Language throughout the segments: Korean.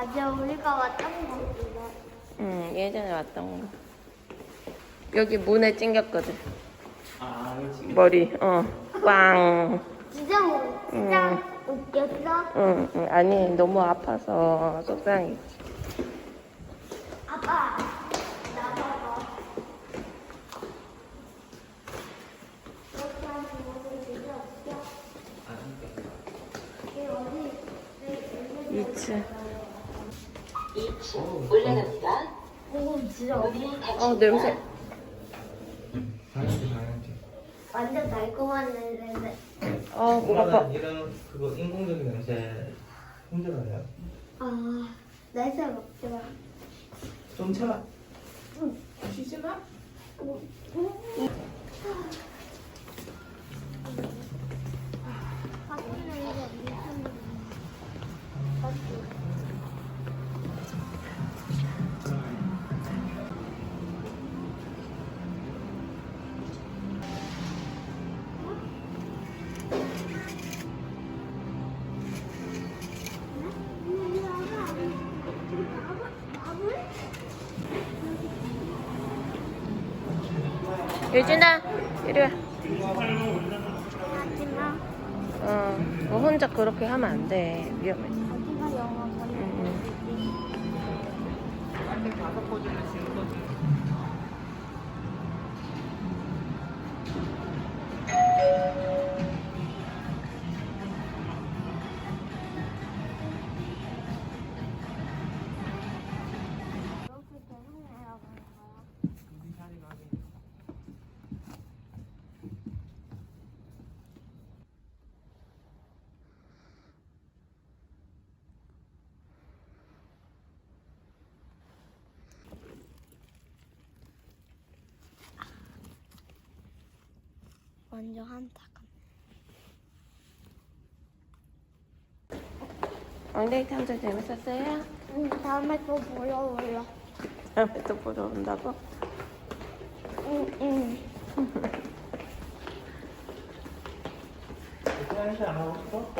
맞아, 우리가 왔던 곳이다. 응, 예전에 왔던 거. 여기 문에 찡겼거든. 아, 그렇지. 머리, 어, 빵. 진짜, 우- 진짜 웃겼어? 응, 응, 아니, 너무 아파서 속상해. 아빠, 나 봐봐. 이렇게 하는 모습이 진짜 웃겨. 이게 어디, 내 2층. 2층 올라갑니다. 오, 진짜 어디? 어, 냄새. 완전 달콤한 냄새. 어, 목 아파. 이런 그거 인공적인 냄새 힘들어요. 유진아, 이리 와. 하지마. 어, 너 혼자 그렇게 하면 안 돼. 위험해. 완전 한타감. 엉덩이 탐정 재밌었어요? 응, 다음에 또 보러 올라. 다음에 또 보러 온다고? 응, 응. 화장실 안 하고 싶어?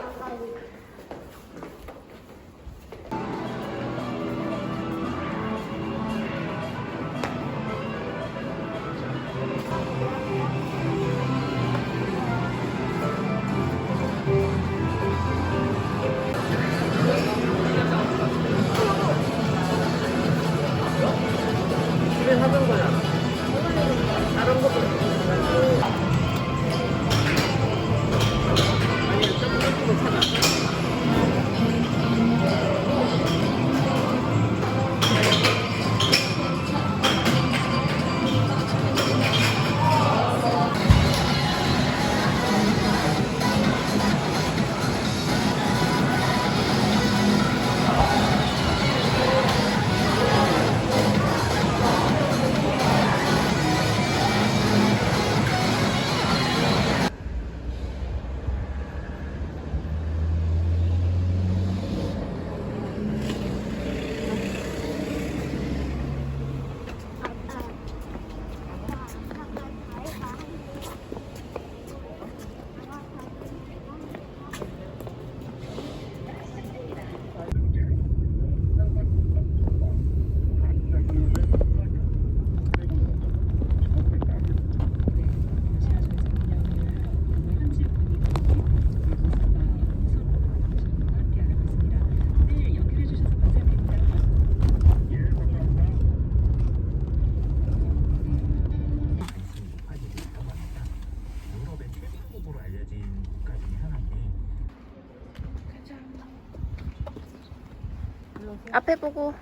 앞에 보고.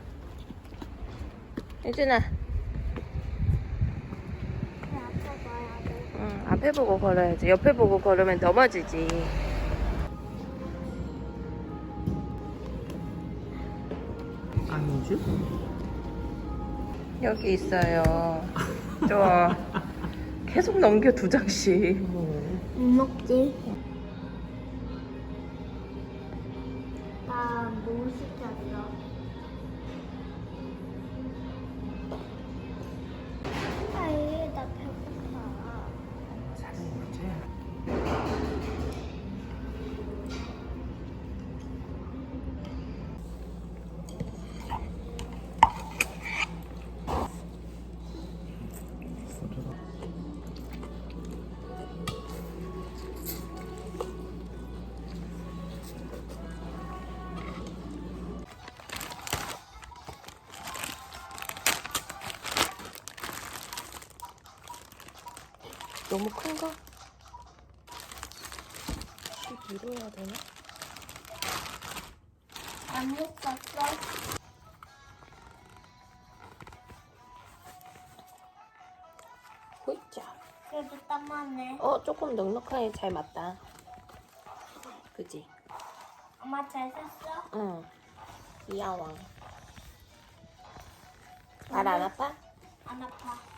유진아. 응, 앞에 보고 걸어야지. 옆에 보고 걸으면 넘어지지. 안주? 여기 있어요. 좋아. 계속 넘겨 두 장씩. 못 먹지. 너무 큰가? 이 뒤로 해야 되나? 안 묶었어? 호이자. 그래도 땀나네. 어, 조금 넉넉하게 잘 맞다. 그지? 엄마 잘 샀어? 응. 귀여워. 발안 아파? 안 아파.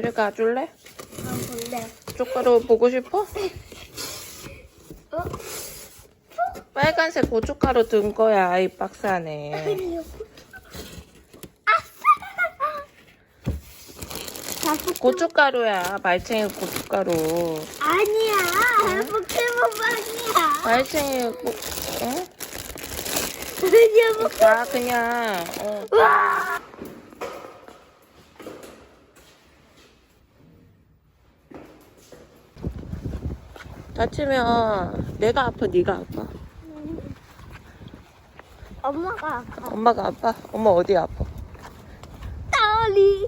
저리 가줄래? 안 볼래. 고춧가루 보고 싶어? 어? 빨간색 고춧가루 든 거야, 이 박스 안에. 아싸! 고춧가루야, 말챙이 고춧가루. 아니야, 포켓몬 빵이야. 말챙이, 고, 응? 아니야, 포나 그냥, 어. 다치면 내가 아파, 네가 아파? 엄마가 아파. 엄마가 아파? 엄마 어디 아파? 다리.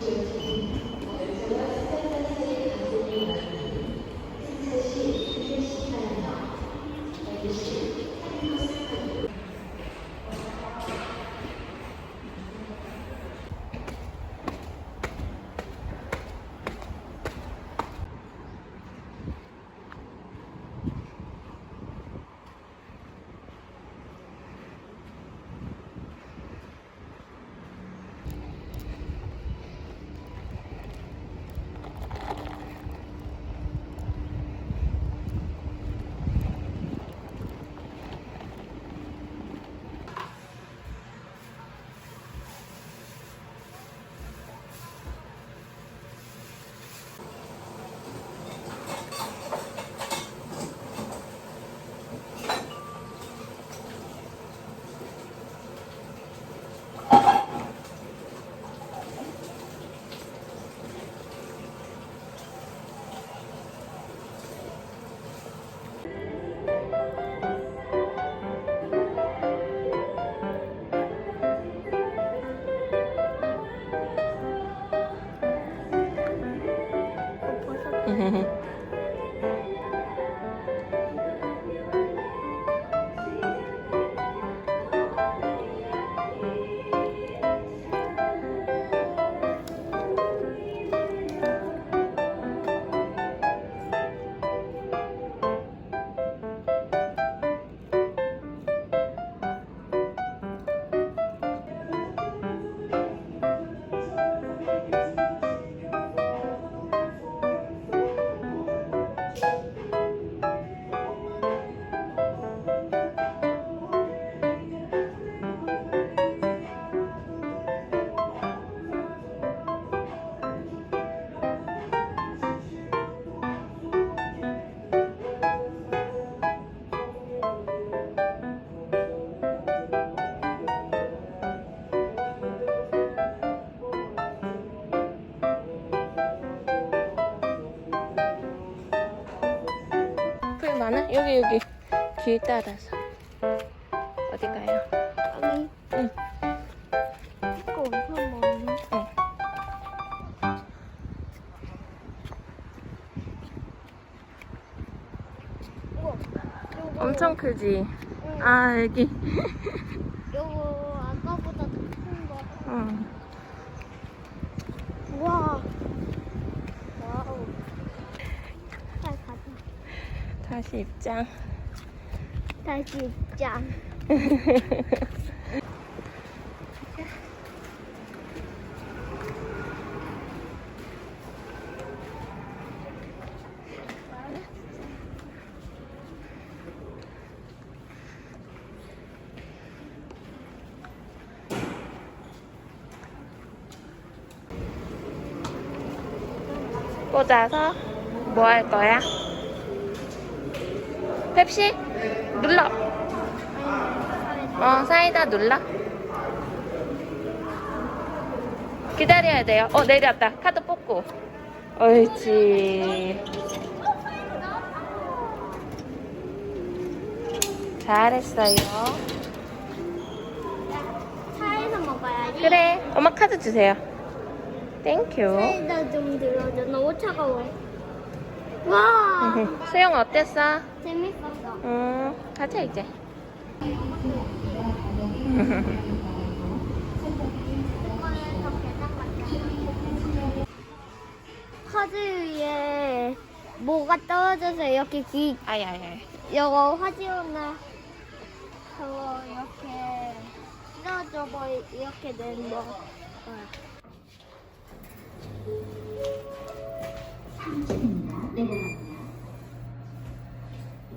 네. 여기 여기 길 따라서 어디 가요? 여기. 응. 이거 엄청 많네. 응. 엄청 크지? 응. 아 여기 요거 아까보다 더 큰 거. 응. 우와. 와우. 잘 가자. 다시 입장 다시 입장. 꽂아서 뭐 할 거야? 펩시? 눌러. 어 사이다 눌러. 기다려야 돼요. 어 내렸다. 카드 뽑고. 옳지. 잘했어요. 차에서 먹어야지. 그래. 엄마 카드 주세요. 땡큐 사이다 좀 들어줘. 너무 차가워. 와. 수영 어땠어? 재밌었어. 음 가자 이제 카드 위에 뭐가 떨어져서 이렇게 귀, 아야야 이거 화지오나 저거 이렇게 떨어져 버 이렇게 된 거.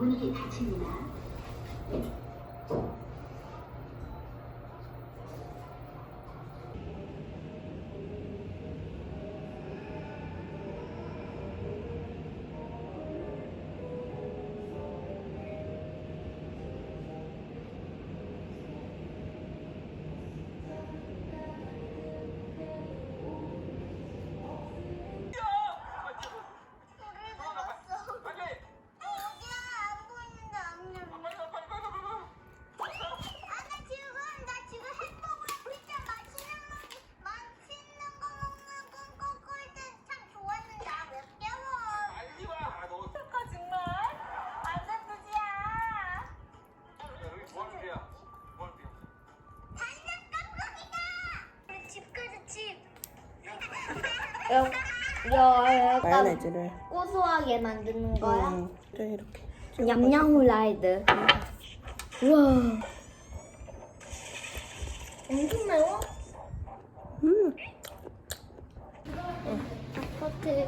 문이 닫힙니다. 여, 여, 약간 마요네즈를 고소하게 만드는 거야? 음, 좀 이렇게 냠냠 후라이드. 우와. 엄청 매워? 음. 아파트.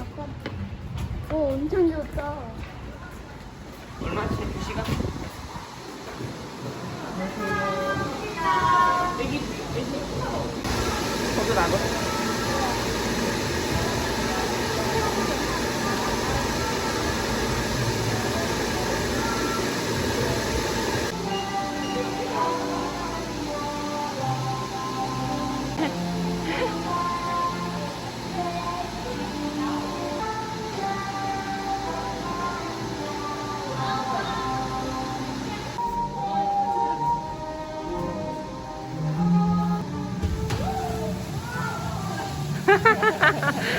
아파트. 오, 엄청 좋다. 얼마씩 2시간? 거기 나고 그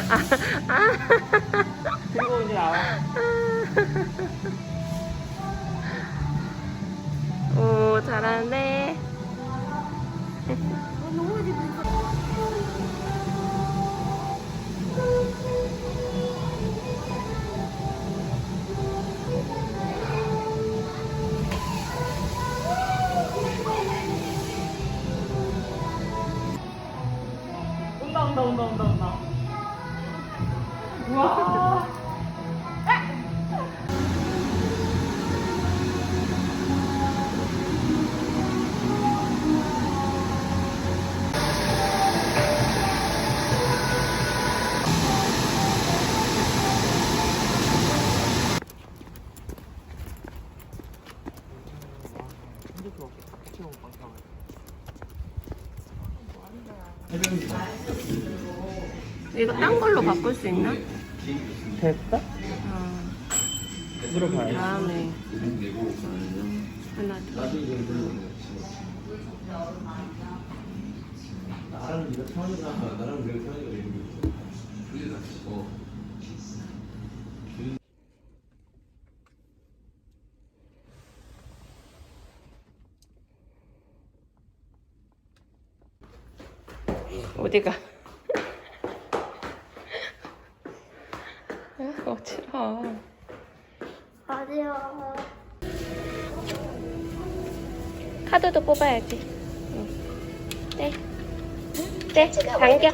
리고 바꿀 수 있나? 됐어? 어. 물어봐요. 다음에 하나. 나랑 네가 나랑 내가. 어. 어디가? 아, 어지러. 어디요? 카드도 뽑아야지. 응. 네. 네, 당겨.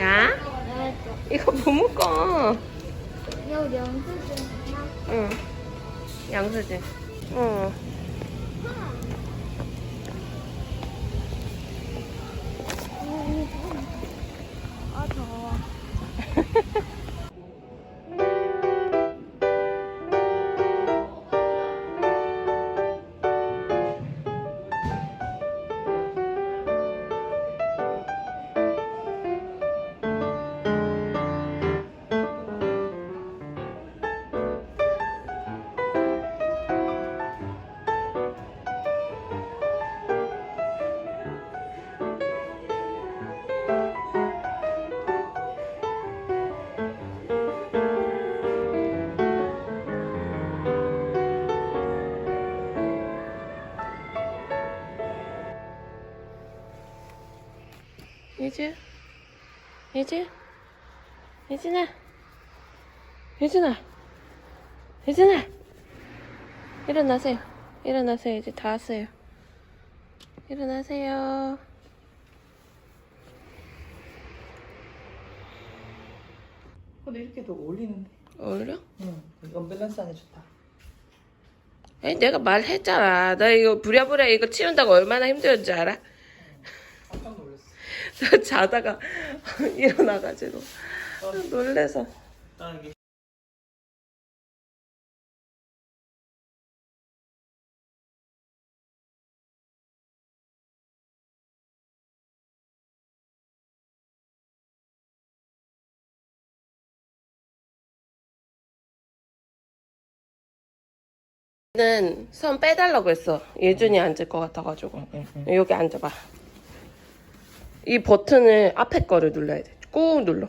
야, 알았어. 이거 뭐 묶어? 좀 하나? 응. 양수지. 응. 예지? 예지? 예진아? 예진아? 예진아? 일어나세요. 일어나세요. 이제 다 왔어요. 일어나세요. 근데 이렇게 더 어울리는데. 어울려? 응. 이건 밸런스 안에 좋다. 아니, 내가 말했잖아. 나 이거 부랴부랴 이거 치운다고 얼마나 힘들었는지 알아? 나 자다가 일어나가지고 놀래서. 딱 이게 는손 빼달라고 했어. 예준이 앉을 것 같아가지고. 여기 앉아봐. 이 버튼을 앞에 거를 눌러야 돼. 꾹 눌러.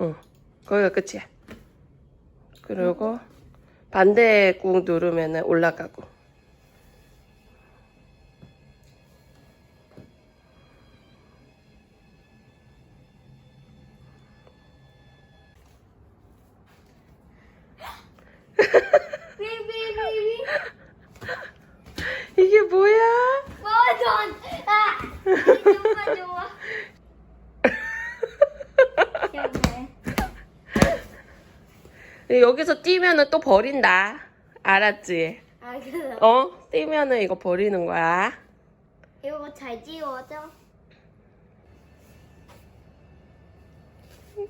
응. 거기가 끝이야. 그리고 반대 꾹 누르면 올라가고. 여기서 뛰면은 또 버린다. 알았지? 아 그래. 어? 뛰면은 이거 버리는 거야. 이거 잘 지워져?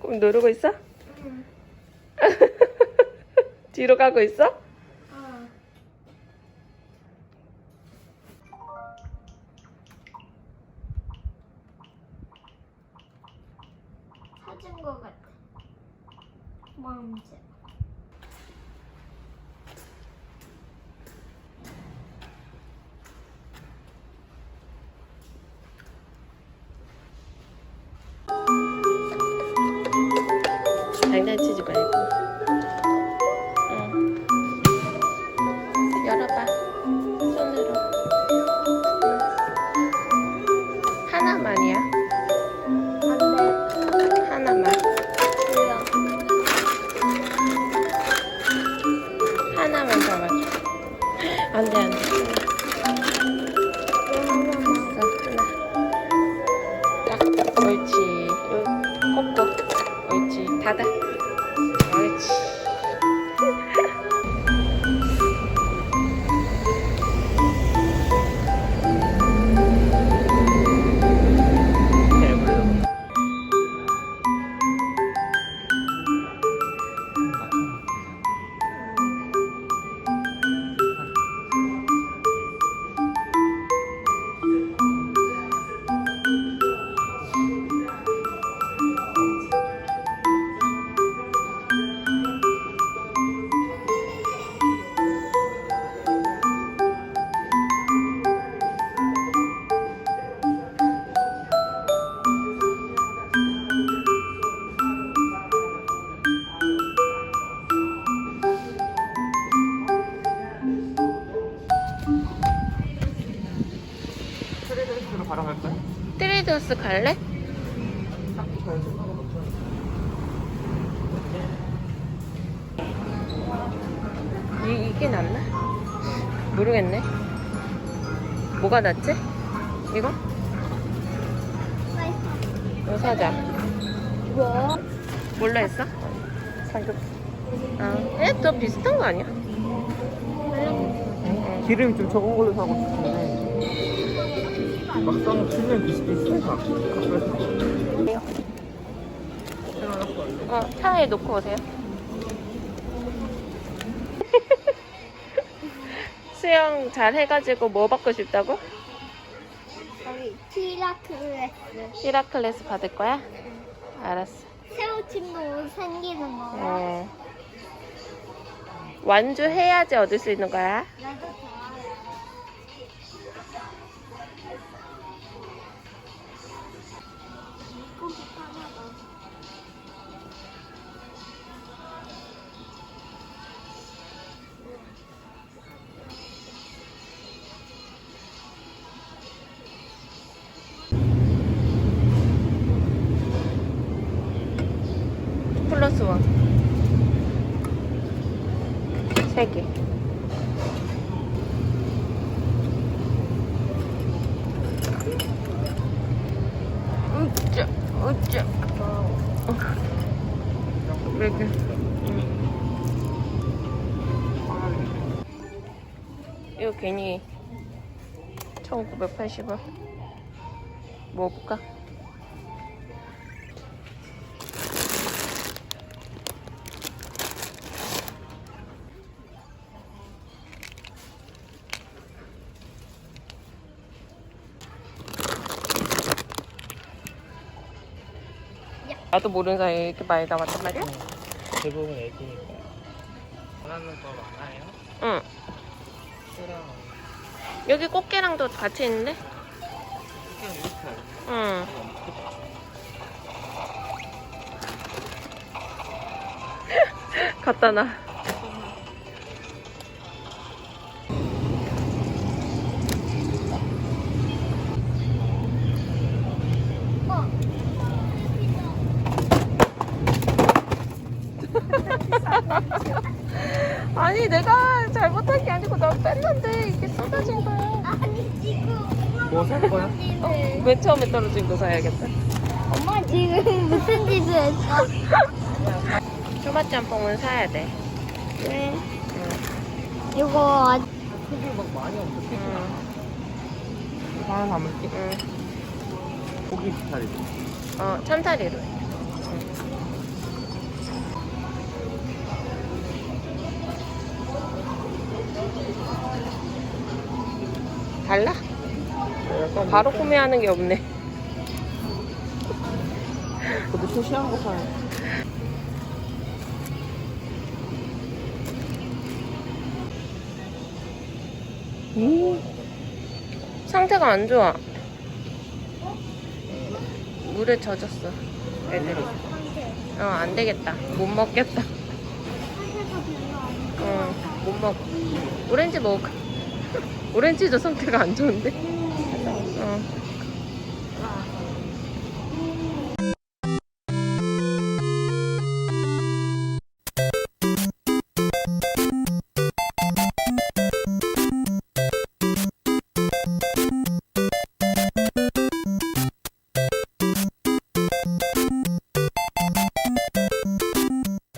그럼 누르고 있어? 응. 뒤로 가고 있어? 어. 찾은 것 같아. 뭔지. 장난치지 갈래? 이, 이게 낫나? 모르겠네. 뭐가 낫지? 이거? 이거 사자. 뭐? 몰라 했어? 삼겹. 아, 에? 더 비슷한 거 아니야? 기름이 좀 적은 걸로 사고 싶은데 막상 주면 비슷비슷해서 그래서 어, 차에 놓고 오세요. 수영 잘 해가지고 뭐 받고 싶다고? 여기 티라클레스. 히라클레스 받을 거야? 알았어. 새우 친구 생기는 거. 어. 완주해야지 얻을 수 있는 거야. 나도 3개 이거 괜히 1980원 먹어볼까? 나도 모르는 사이에 이렇게 많이 남았단 말이야? 대부분 애기니까 원하는 거 많아요? 응. 그럼 여기 꽃게랑도 같이 있는데? 그냥 이렇게 알고 응. 갖다 놔. 아니 내가 잘못한 게 아니고 나 뺐는데 이게 쏟아진 거야. 아니 지금 뭐살 거야? 어? 맨 처음에 떨어진 거 사야겠다. 엄마 지금 무슨 짓을 했어? 초밥짬뽕은 사야 돼. 왜? 이거 아직 크게 막 많이 없는데 응. 하나 담을게 응. 고기 스타일 어, 참다리로 해. 바로 구매하는 게 없네. 그래도 소시한 거 사야 상태가 안 좋아. 물에 젖었어. 애들이. 어, 안 되겠다. 못 먹겠다. 어, 못 먹어. 오렌지 먹어. 오렌지도 상태가 안 좋은데? 어.